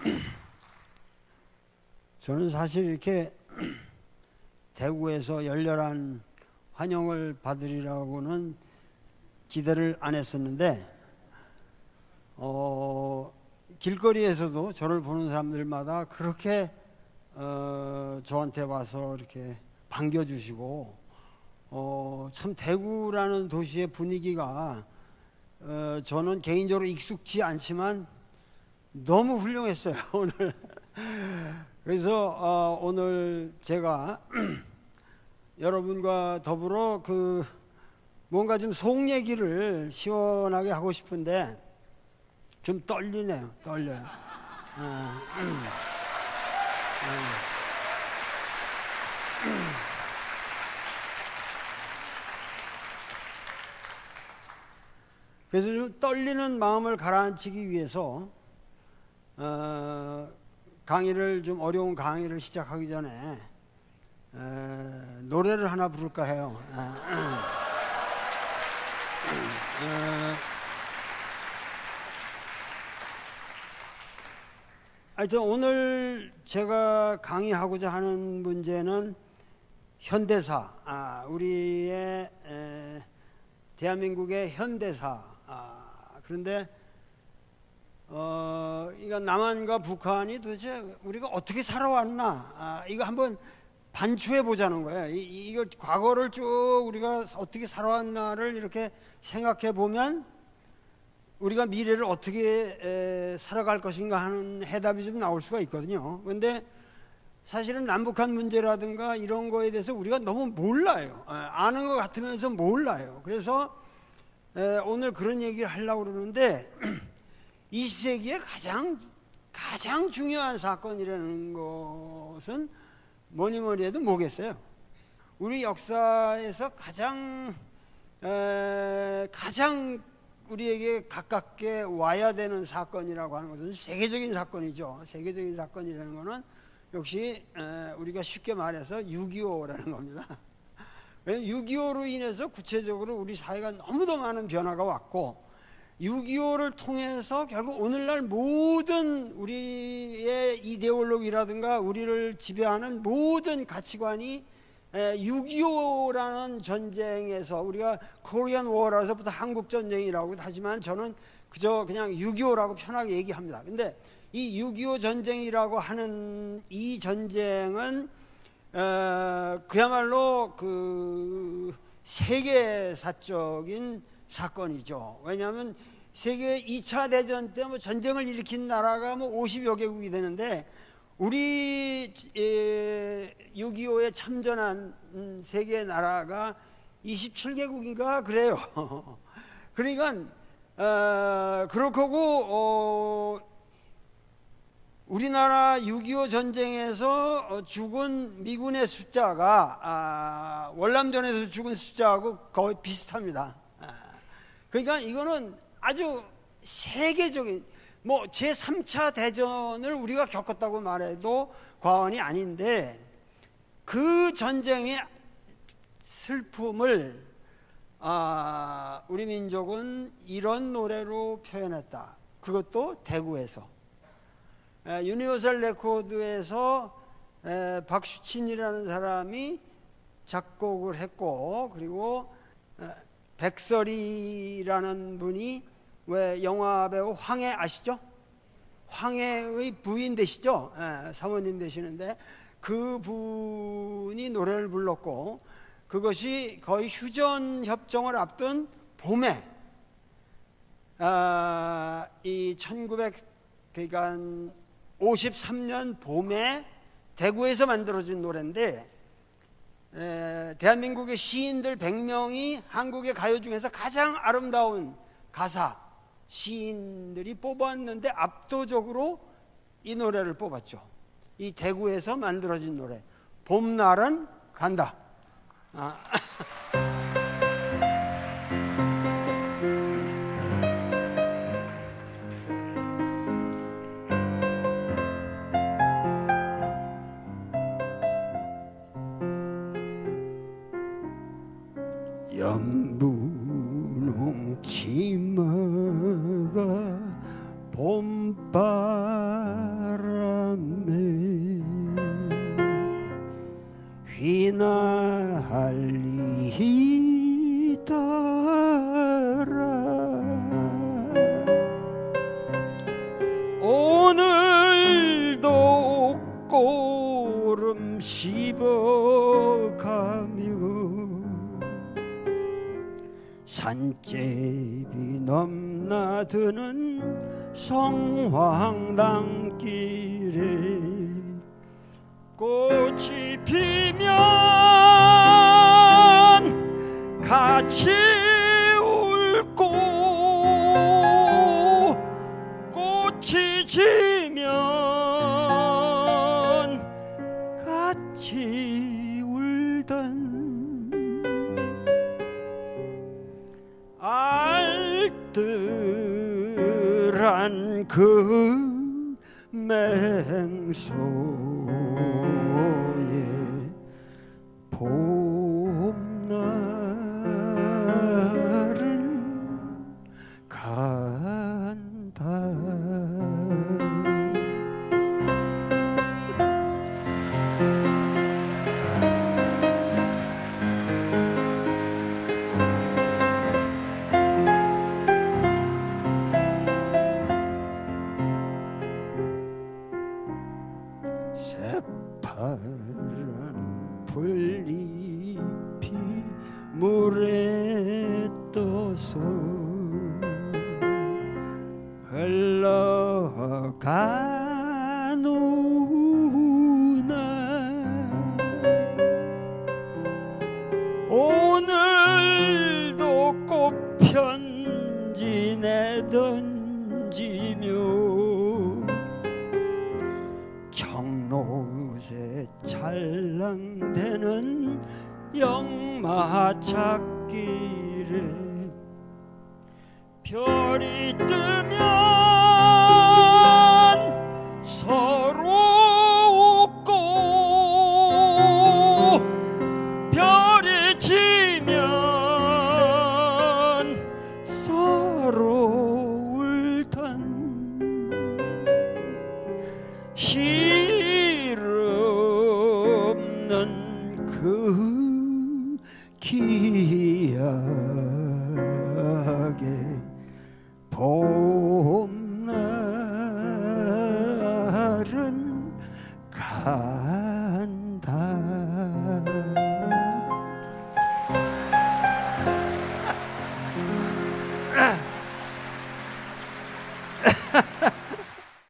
저는 사실 이렇게 대구에서 열렬한 환영을 받으리라고는 기대를 안 했었는데 어, 길거리에서도 저를 보는 사람들마다 그렇게 어, 저한테 와서 이렇게 반겨주시고 어, 참 대구라는 도시의 분위기가 어, 저는 개인적으로 익숙지 않지만 너무 훌륭했어요 오늘. 그래서 어, 오늘 제가 여러분과 더불어 그 뭔가 좀 속 얘기를 시원하게 하고 싶은데 좀 떨리네요. 떨려요. 어, 음. 그래서 좀 떨리는 마음을 가라앉히기 위해서 어, 강의를 좀 어려운 강의를 시작하기 전에 어, 노래를 하나 부를까 해요. 어, 어, 하여튼 오늘 제가 강의하고자 하는 문제는 현대사, 아, 우리의 에, 대한민국의 현대사. 아, 그런데 어, 이거 남한과 북한이 도대체 우리가 어떻게 살아왔나? 아, 이거 한번 반추해 보자는 거예요. 이, 이걸 과거를 쭉 우리가 어떻게 살아왔나를 이렇게 생각해 보면 우리가 미래를 어떻게 에, 살아갈 것인가 하는 해답이 좀 나올 수가 있거든요. 그런데 사실은 남북한 문제라든가 이런 거에 대해서 우리가 너무 몰라요. 에, 아는 것 같으면서 몰라요. 그래서 에, 오늘 그런 얘기를 하려고 그러는데 20세기에 가장 가장 중요한 사건이라는 것은 뭐니 뭐니 해도 뭐겠어요? 우리 역사에서 가장 에, 가장 우리에게 가깝게 와야 되는 사건이라고 하는 것은 세계적인 사건이죠. 세계적인 사건이라는 것은 역시 에, 우리가 쉽게 말해서 6.25라는 겁니다. 6.25로 인해서 구체적으로 우리 사회가 너무도 많은 변화가 왔고 6.25를 통해서 결국 오늘날 모든 우리의 이데올로기라든가 우리를 지배하는 모든 가치관이 6.25라는 전쟁에서 우리가 코리안 워라서부터 한국 전쟁이라고 하지만 저는 그저 그냥 6.25라고 편하게 얘기합니다. 근데 이 6.25 전쟁이라고 하는 이 전쟁은 어, 그야말로 그 세계사적인 사건이죠. 왜냐하면 세계 2차 대전 때 뭐 전쟁을 일으킨 나라가 뭐 50여 개국이 되는데 우리 6.25에 참전한 세계 나라가 27개국인가 그래요. 그러니까 어, 그렇고 어, 우리나라 6.25 전쟁에서 죽은 미군의 숫자가 아, 월남전에서 죽은 숫자하고 거의 비슷합니다. 아, 그러니까 이거는 아주 세계적인 뭐 제3차 대전을 우리가 겪었다고 말해도 과언이 아닌데 그 전쟁의 슬픔을 아, 우리 민족은 이런 노래로 표현했다. 그것도 대구에서 에, 유니버설 레코드에서 에, 박수친이라는 사람이 작곡을 했고 그리고 에, 백설이라는 분이 왜 영화 배우 황해 아시죠? 황해의 부인 되시죠? 예, 사모님 되시는데 그 분이 노래를 불렀고 그것이 거의 휴전 협정을 앞둔 봄에 아, 이 1900, 그러니까 53년 봄에 대구에서 만들어진 노래인데 에, 대한민국의 시인들 100명이 한국의 가요 중에서 가장 아름다운 가사 시인들이 뽑았는데 압도적으로 이 노래를 뽑았죠. 이 대구에서 만들어진 노래 봄날은 간다. 아. 영분홍치마가 봄바람에 휘날리다. 산제비 넘나드는 성황당길에 꽃이 피면 같이 그 맹소에 봄날 파란 풀잎이 물에 떠서 흘러가누나. 오늘도 꽃 편지 내던 영마찾길에 별이 뜨면 서로 웃고 별이 지면 서로